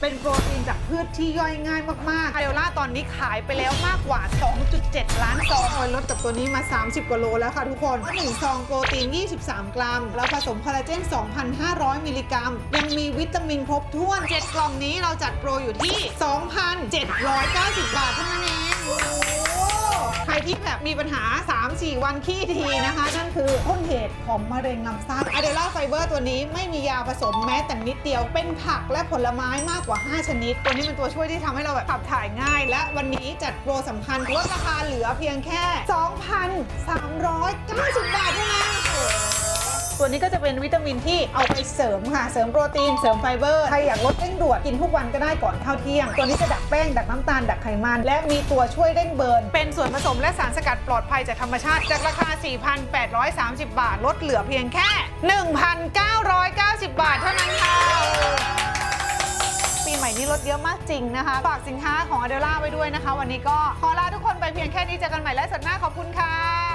เป็นโปรตีนจากพืชที่ย่อยง่ายมากๆคาเดล่าตอนนี้ขายไปแล้วมากกว่า 2.7 ล้านซองออยลดกับตัวนี้มา 30 กว่าโลแล้วค่ะทุกคนหนึ่งซองโปรตีน 23 กรัม แล้วผสมคอลลาเจน 2,500 มิลลิกรัม ยังมีวิตามินครบถ้วน 7 กล่องนี้เราจัดโปรอยู่ที่ 2,790 บาทเท่านั้นเองใครที่แบบมีปัญหา 3-4 วันขี้ทีนะคะ นั่นคือ ต้นเหตุของมะเร็งลำไส้อะเดล่าไฟเบอร์ตัวนี้ไม่มียาผสมแม้แต่นิดเดียว เป็นผักและผลไม้มากกว่า 5 ชนิด ตัวนี้เป็นตัวช่วยที่ทำให้เราแบบขับถ่ายง่าย และวันนี้จัดโปรสำคัญลดราคาเหลือเพียงแค่ 2,390 บาทเท่านั้น ตัวนี้ก็จะเป็นวิตามินที่เอาไปเสริมค่ะ เสริมโปรตีน เสริมไฟเบอร์ ใครอยากลดเร่งด่วนกินทุกวันก็ได้ก่อนข้าวเที่ยง ตัวนี้จะดักแป้ง ดักน้ำตาล ดักไขมัน และมีตัวช่วยเร่งเบิร์น เป็นส่วนผสมและสารสกัดปลอดภัยจากธรรมชาติ จากราคา 4,830 บาท ลดเหลือเพียงแค่ 1,990 บาทเท่านั้นค่ะปีใหม่นี้ลดเยอะมากจริงนะคะ ฝากสินค้าของอเดล่าไว้ด้วยนะคะ วันนี้ก็ขอลาทุกคนไปเพียงแค่นี้เจอกันใหม่และสัปดาห์หน้าขอบคุณค่ะ